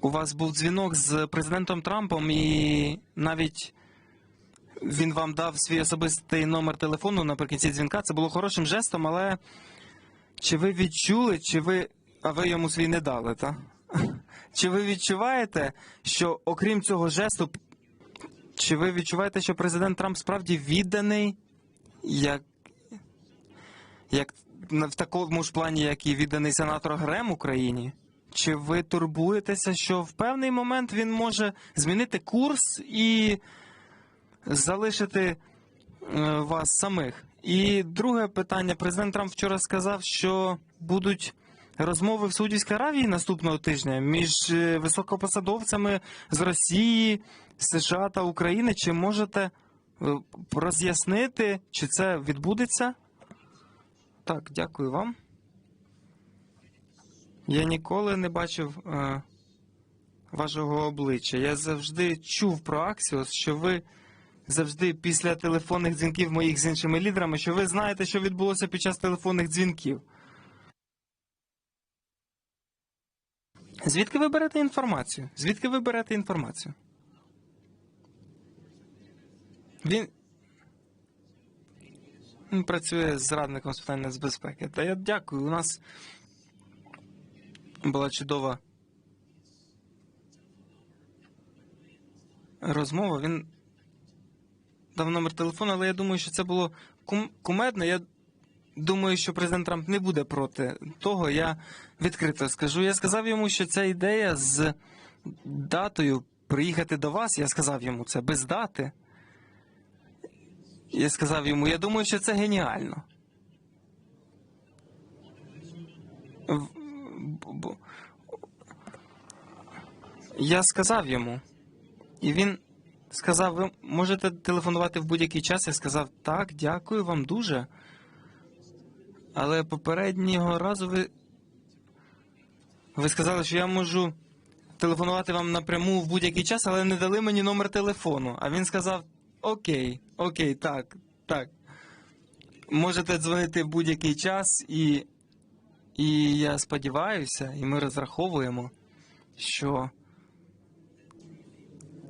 У вас був дзвінок з президентом Трампом, і навіть він вам дав свій особистий номер телефону наприкінці дзвінка. Це було хорошим жестом, але чи ви відчули, чи ви. А ви йому свій не дали, так? Чи ви відчуваєте, що окрім цього жесту, чи ви відчуваєте, що президент Трамп справді відданий, як, як в такому ж плані, як і відданий сенатор Грем Україні? Чи ви турбуєтеся, що в певний момент він може змінити курс і залишити е, вас самих? І друге питання. Президент Трамп вчора сказав, що будуть розмови в Саудівській Аравії наступного тижня між е, високопосадовцями з Росії, США та України. Чи можете е, роз'яснити, чи це відбудеться? Так, дякую вам. Я ніколи не бачив е, вашого обличчя. Я завжди чув про Аксіос, що ви завжди після телефонних дзвінків моїх з іншими лідерами, що ви знаєте, що відбулося під час телефонних дзвінків. Звідки ви берете інформацію? Звідки ви берете інформацію? Він. Він працює з радником з питань нацбезпеки. Та я дякую. У нас була чудова розмова. Він дав номер телефону, але я думаю, що це було кум- кумедно. Я думаю, що президент Трамп не буде проти того. Я відкрито скажу. Я сказав йому, що ця ідея з датою приїхати до вас, я сказав йому це без дати. Я сказав йому, я думаю, що це геніально. В- б- б- Я сказав йому, і він сказав: ви можете телефонувати в будь-який час. Я сказав, так, дякую вам дуже. Але попереднього разу ви. Ви сказали, що я можу телефонувати вам напряму в будь-який час, але не дали мені номер телефону. А він сказав: Окей, окей, так, так. Можете дзвонити в будь-який час, і, і я сподіваюся, і ми розраховуємо, що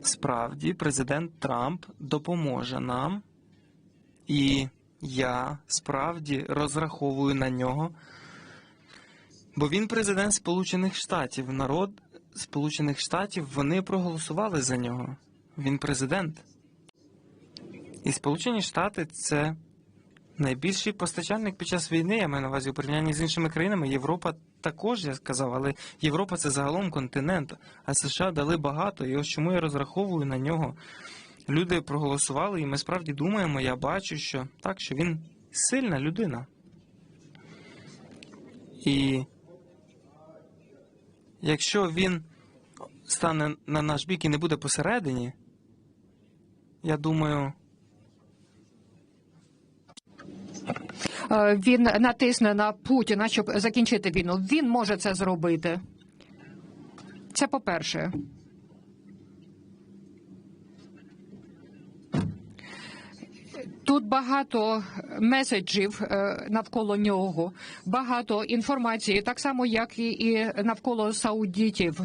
справді президент Трамп допоможе нам, і я справді розраховую на нього. Бо він президент Сполучених Штатів. Народ Сполучених Штатів вони проголосували за нього. Він президент. І Сполучені Штати це найбільший постачальник під час війни, я маю на увазі у порівнянні з іншими країнами. Європа також, я сказав, але Європа це загалом континент, а США дали багато, і ось чому я розраховую на нього. Люди проголосували, і ми справді думаємо, я бачу, що так, що він сильна людина. І якщо він стане на наш бік і не буде посередині, я думаю, Е, Він натисне на Путіна, щоб закінчити війну. Він може це зробити. Це по-перше. Тут багато меседжів е, навколо нього, багато інформації, так само, як і навколо саудітів.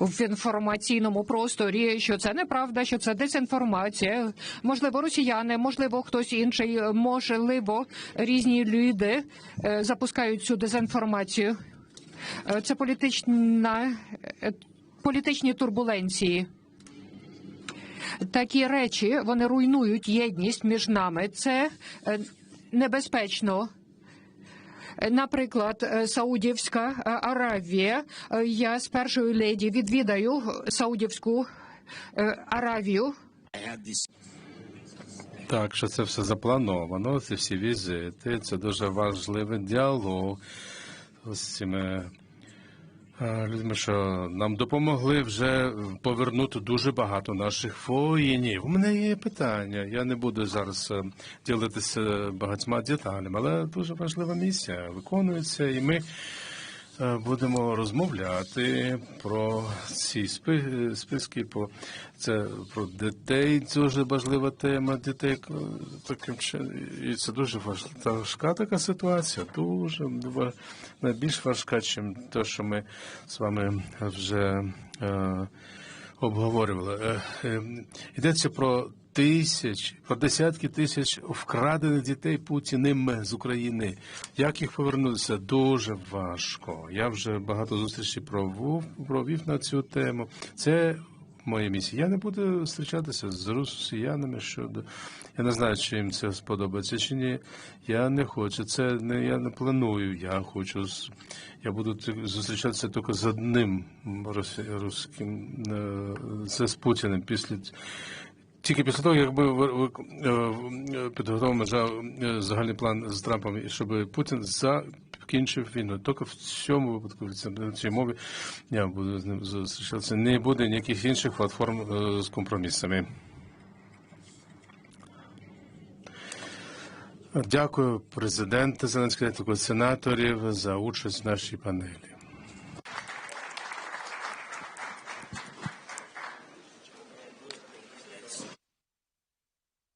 В інформаційному просторі, що це неправда, що це дезінформація. Можливо, росіяни, можливо, хтось інший, можливо, різні люди е, запускають цю дезінформацію. Е, Це політична е, політичні турбуленції. Такі речі вони руйнують єдність між нами. Це небезпечно. Наприклад, е, Саудівська е, Аравія. Е, Я з першою леді відвідаю Саудівську Аравію. Так, що це все заплановано, ці всі візити, це дуже важливий діалог з цими е, людьми, що нам допомогли вже повернути дуже багато наших воїнів. У мене є питання. Я не буду зараз е, ділитися багатьма деталями, але дуже важлива місія виконується, і ми будемо розмовляти про ці спи- списки, про це про дітей. Дуже важлива тема дітей е, таким чином. І це дуже важка така ситуація. Дуже найбільш важка, ніж те, що ми з вами вже. Е, обговорювали. Е, е, Йдеться про тисяч, про десятки тисяч вкрадених дітей Путіним з України. Як їх повернутися? Дуже важко. Я вже багато зустрічей провів, провів на цю тему. Це моя місія. Я не буду зустрічатися з росіянами щодо. Я не знаю, чи їм це сподобається чи ні. Я не хочу. Це не я не планую. Я хочу я буду ти- зустрічатися тільки з одним росі- русським, е, це з Путіним. Після тільки після того, як ми ви- ви- е, підготовимо за е, загальний план з Трампом, щоб Путін закінчив війну. Тільки в цьому випадку в цій мові я буду з ним зустрічатися. Не буде ніяких інших платформ е, з компромісами. Дякую президенту Зеленському, дякую сенаторів за участь в нашій панелі.